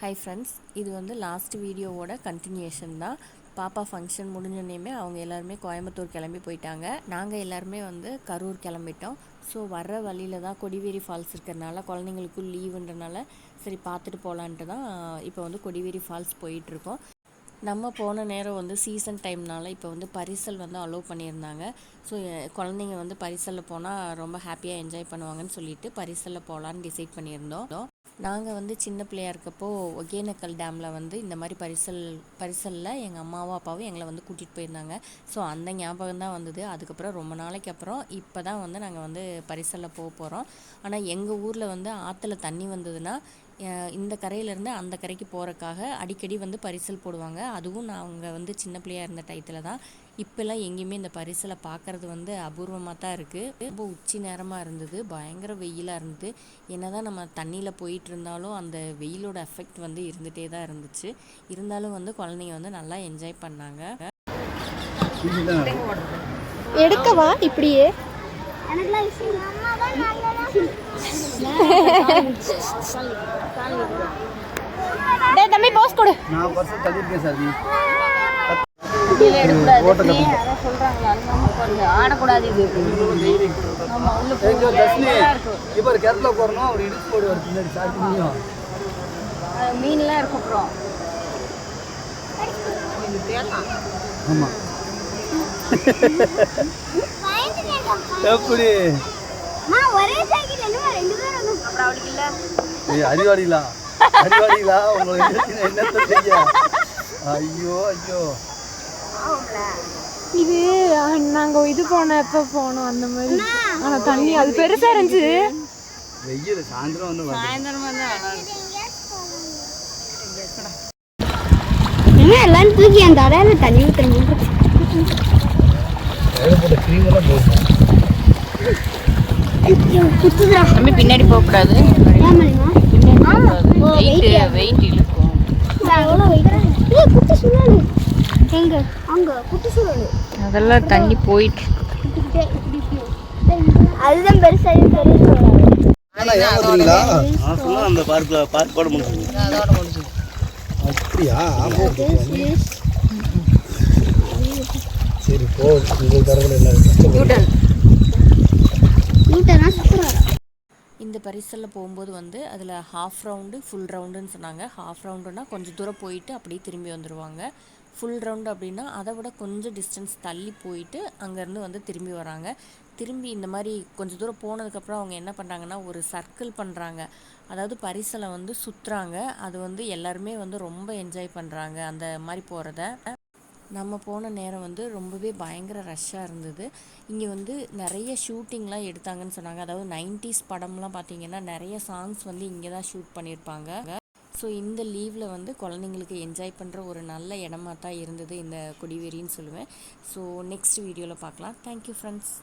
Hi friends இது வந்து last வீடியோவோட கண்டினியூஷன் தான். பாப்பா ஃபங்க்ஷன் முடிஞ்சோடனேயுமே அவங்க எல்லாருமே கோயம்புத்தூர் கிளம்பி போயிட்டாங்க. நாங்கள் எல்லாருமே வந்து கரூர் கிளம்பிட்டோம். ஸோ வர்ற வழியில் தான் கொடிவேரி ஃபால்ஸ் இருக்கிறனால குழந்தைங்களுக்கும் லீவுன்றனால சரி பார்த்துட்டு போகலான்ட்டு தான் இப்போ வந்து கொடிவேரி ஃபால்ஸ் போயிட்டுருக்கோம். நம்ம போன நேரம் வந்து சீசன் டைம்னால இப்போ வந்து பரிசல் வந்து அலோவ் பண்ணியிருந்தாங்க. ஸோ குழந்தைங்க வந்து பரிசலில் போனால் ரொம்ப ஹாப்பியாக என்ஜாய் பண்ணுவாங்கன்னு சொல்லிட்டு பரிசலில் போகலான்னு டிசைட் பண்ணியிருந்தோம். நாங்கள் வந்து சின்ன பிள்ளையா இருக்கப்போ ஒகேனக்கல் டேமில் வந்து இந்த மாதிரி பரிசல் பரிசலில் எங்கள் அம்மாவும் அப்பாவும் எங்களை வந்து கூட்டிகிட்டு போயிருந்தாங்க. ஸோ அந்த ஞாபகம் தான் வந்தது. அதுக்கப்புறம் ரொம்ப நாளைக்கு அப்புறம் இப்போ தான் வந்து நாங்கள் வந்து பரிசலில் போக போகிறோம் ஆனால் எங்கள் ஊரில் வந்து ஆற்றுல தண்ணி வந்ததுன்னா இந்த கரையிலேருந்து அந்த கரைக்கு போகிறக்காக அடிக்கடி வந்து பரிசல் போடுவாங்க. அதுவும் நாங்கள் வந்து சின்ன பிள்ளையாக இருந்த டயத்தில் தான். இப்போல்லாம் எங்கேயுமே இந்த பரிசலை பார்க்குறது வந்து அபூர்வமாக தான் இருக்குது ரொம்ப உச்சி நேரமாக இருந்தது. பயங்கர வெயிலாக இருந்தது. என்ன தான் நம்ம தண்ணியில் போயிட்டு இருந்தாலும் அந்த வெயிலோட எஃபெக்ட் வந்து இருந்துகிட்டே தான் இருந்துச்சு. இருந்தாலும் வந்து குழந்தைங்க வந்து நல்லா என்ஜாய் பண்ணாங்க. எடுக்கவா இப்படியே? டேய் தம்பி போஸ் கொடு. நான் பர்சன் தள்ளியிருக்கேன் சார் நீ. தர்ஷினி இப்போ ஒரு கிணத்துல போறணும் அவர் இடிச்சு போடுவார் பின்னாடி மீன்லாம் இருக்கும் அப்புறம் எப்படி? என்னத்த செய்ய? ஐயோ ஐயோ. இது நாங்க இது போனோம் அந்த மாதிரி. ஆனா தண்ணி அது பெருசா இருந்துச்சு. வெயில் சாயந்தரம் வந்து என்ன எல்லாம் தூக்கி அந்த அடையாள தண்ணி ஊற்றுறேன் தம்பி பின்னாடி போகக்கூடாது. வெயிட் வெயிட் இழுக்கும். அதெல்லாம் தண்ணி போயிட்டு அதுதான் பெருசா அந்த பார்க்கில் பார்க் போட முடியும் அப்படியா? சரி போ. உங்கள் தரவில் என்ன இந்த பரிசலில் போகும்போது வந்து அதில் ஹாஃப் ரவுண்டு ஃபுல் ரவுண்டுன்னு சொன்னாங்க. ஹாஃப் ரவுண்டுனா கொஞ்சம் தூரம் போயிட்டு அப்படியே திரும்பி வந்துடுவாங்க ஃபுல் ரவுண்டு அப்படின்னா அதை விட கொஞ்சம் டிஸ்டன்ஸ் தள்ளி போயிட்டு அங்கேருந்து வந்து திரும்பி வராங்க. திரும்பி இந்த மாதிரி கொஞ்சம் தூரம் போனதுக்கப்புறம் அவங்க என்ன பண்ணுறாங்கன்னா ஒரு சர்க்கிள் பண்ணுறாங்க அதாவது பரிசலை வந்து சுற்றுறாங்க அது வந்து எல்லாருமே வந்து ரொம்ப என்ஜாய் பண்ணுறாங்க அந்த மாதிரி போகிறத நம்ம போன நேரம் வந்து ரொம்பவே பயங்கர ரஷ்ஷாக இருந்தது. இங்கே வந்து நிறைய ஷூட்டிங்லாம் எடுத்தாங்கன்னு சொன்னாங்க. அதாவது நைன்டிஸ் படம்லாம் பார்த்தீங்கன்னா நிறைய சாங்ஸ் வந்து இங்கே தான் ஷூட் பண்ணியிருப்பாங்க. ஸோ இந்த லீவில் வந்து குழந்தைங்களுக்கு என்ஜாய் பண்ணுற ஒரு நல்ல இடமா தான் இருந்தது இந்த கொடிவேரின்னு சொல்லுவேன். ஸோ நெக்ஸ்ட் வீடியோவில் பார்க்கலாம். Thank you friends